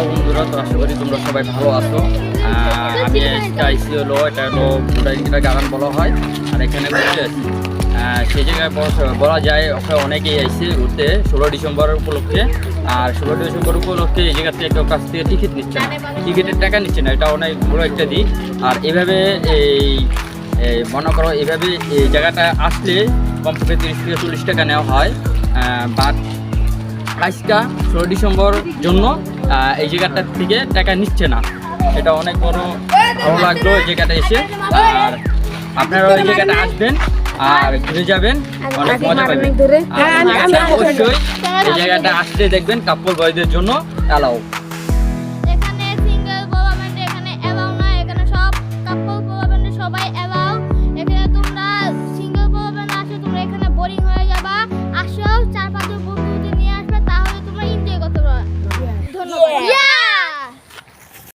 Hello বন্ধুরা, তো আশা করি তোমরা সবাই ভালো আছো। আমি একটা আইসি হলো এটা হলো এটা গান বলা হয়, আর এখানে আছি সেই জায়গায় বলা- যায় ওখানে অনেকেই আইসে ঘুরতে ষোলো ডিসেম্বর উপলক্ষে, আর ষোলো ডিসেম্বর উপলক্ষে এই জায়গা থেকে কাছ থেকে টিকিট নিচ্ছে না। টিকিটের টাকা নিচ্ছে না, এটা অনেক বড় একটা দিক। আর এভাবে এই মনে করো, এভাবে এই জায়গাটা আসলে কমপক্ষে তিরিশ থেকে চল্লিশ টাকা নেওয়া হয়। বাট আজকা ষোলো ডিসেম্বর জন্য এই জায়গাটার থেকে টাকা নিচ্ছে না। এটা অনেক বড় ভালো লাগল এই জায়গাটা এসে। আর আপনারা এই জায়গাটা আসবেন আর ঘুরে যাবেন। অনেক মজা পাবেন। অবশ্যই। এই জায়গাটা আসতে দেখবেন কাপড় বয়দের জন্য অ্যালাউ। সবাই